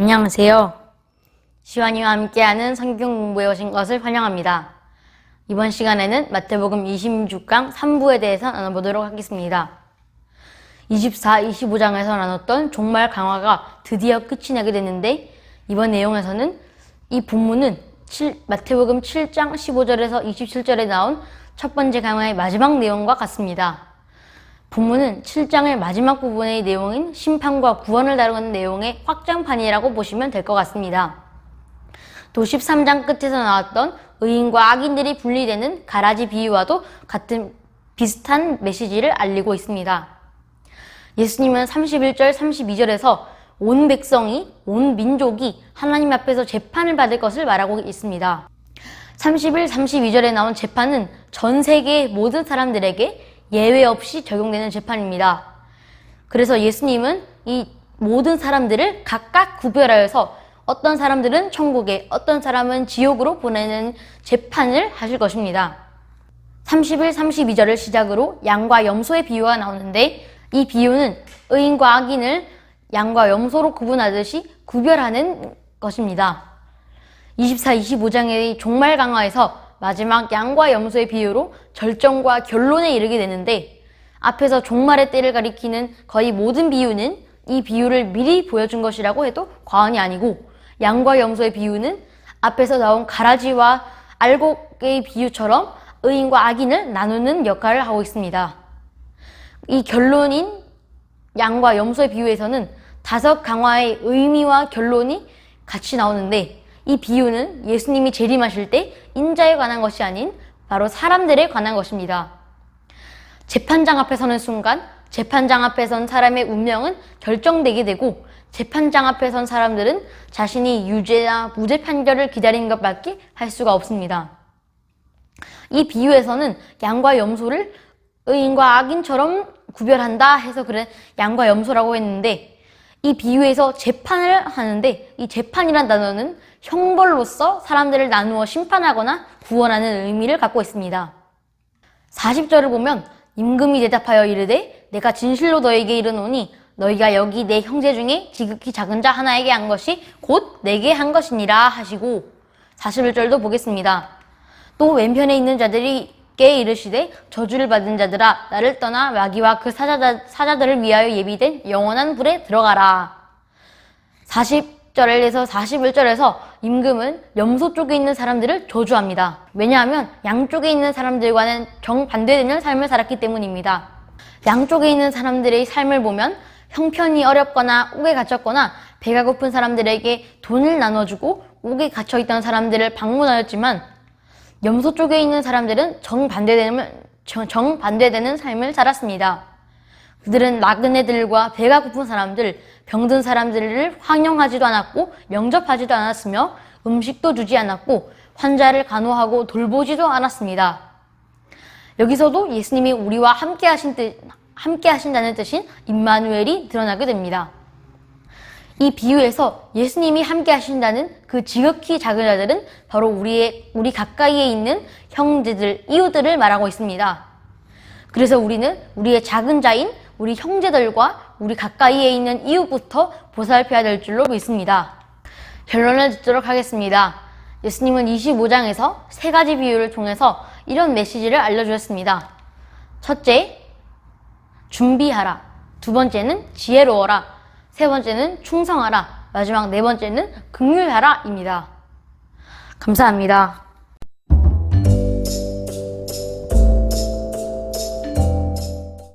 안녕하세요. 시완이와 함께하는 성경 공부에 오신 것을 환영합니다. 이번 시간에는 마태복음 26강 3부에 대해서 나눠보도록 하겠습니다. 24, 25장에서 나눴던 종말 강화가 드디어 끝이 나게 됐는데 이번 내용에서는 이 본문은 7, 마태복음 7장 15절에서 27절에 나온 첫 번째 강화의 마지막 내용과 같습니다. 본문은 7장의 마지막 부분의 내용인 심판과 구원을 다루는 내용의 확장판이라고 보시면 될 것 같습니다. 또 13장 끝에서 나왔던 의인과 악인들이 분리되는 가라지 비유와도 같은 비슷한 메시지를 알리고 있습니다. 예수님은 31절, 32절에서 온 백성이, 온 민족이 하나님 앞에서 재판을 받을 것을 말하고 있습니다. 31, 32절에 나온 재판은 전 세계의 모든 사람들에게 예외 없이 적용되는 재판입니다. 그래서 예수님은 이 모든 사람들을 각각 구별하여서 어떤 사람들은 천국에, 어떤 사람은 지옥으로 보내는 재판을 하실 것입니다. 31, 32절을 시작으로 양과 염소의 비유가 나오는데 이 비유는 의인과 악인을 양과 염소로 구분하듯이 구별하는 것입니다. 24, 25장의 종말 강화에서 마지막 양과 염소의 비유로 절정과 결론에 이르게 되는데 앞에서 종말의 때를 가리키는 거의 모든 비유는 이 비유를 미리 보여준 것이라고 해도 과언이 아니고 양과 염소의 비유는 앞에서 나온 가라지와 알곡의 비유처럼 의인과 악인을 나누는 역할을 하고 있습니다. 이 결론인 양과 염소의 비유에서는 다섯 강화의 의미와 결론이 같이 나오는데 이 비유는 예수님이 재림하실 때 인자에 관한 것이 아닌 바로 사람들에 관한 것입니다. 재판장 앞에 서는 순간 재판장 앞에 선 사람의 운명은 결정되게 되고 재판장 앞에 선 사람들은 자신이 유죄나 무죄 판결을 기다리는 것밖에 할 수가 없습니다. 이 비유에서는 양과 염소를 의인과 악인처럼 구별한다 해서 그래 양과 염소라고 했는데 이 비유에서 재판을 하는데 이 재판이란 단어는 형벌로서 사람들을 나누어 심판하거나 구원하는 의미를 갖고 있습니다. 40절을 보면 임금이 대답하여 이르되 내가 진실로 너에게 이르노니 너희가 여기 내 형제 중에 지극히 작은 자 하나에게 한 것이 곧 내게 한 것이니라 하시고 41절도 보겠습니다. 또 왼편에 있는 자들이 께 이르시되 저주를 받은 자들아 나를 떠나 마귀와 그 사자다, 사자들을 위하여 예비된 영원한 불에 들어가라. 40 절에서 41절에서 임금은 염소 쪽에 있는 사람들을 저주합니다. 왜냐하면 양쪽에 있는 사람들과는 정반대되는 삶을 살았기 때문입니다. 양쪽에 있는 사람들의 삶을 보면 형편이 어렵거나 옥에 갇혔거나 배가 고픈 사람들에게 돈을 나눠주고 옥에 갇혀있던 사람들을 방문하였지만 염소 쪽에 있는 사람들은 정반대되는, 정반대되는 삶을 살았습니다. 그들은 나그네들과 배가 고픈 사람들, 병든 사람들을 환영하지도 않았고 영접하지도 않았으며 음식도 주지 않았고 환자를 간호하고 돌보지도 않았습니다. 여기서도 예수님이 우리와 함께 하신 뜻, 함께 하신다는 뜻인 임마누엘이 드러나게 됩니다. 이 비유에서 예수님이 함께 하신다는 그 지극히 작은 자들은 바로 우리의, 우리 가까이에 있는 형제들, 이웃들을 말하고 있습니다. 그래서 우리는 우리의 작은 자인 우리 형제들과 우리 가까이에 있는 이웃부터 보살펴야 될 줄로 믿습니다. 결론을 듣도록 하겠습니다. 예수님은 25장에서 세 가지 비유를 통해서 이런 메시지를 알려주셨습니다. 첫째, 준비하라. 두 번째는 지혜로워라. 세 번째는 충성하라. 마지막 네 번째는 긍휼하라입니다. 감사합니다.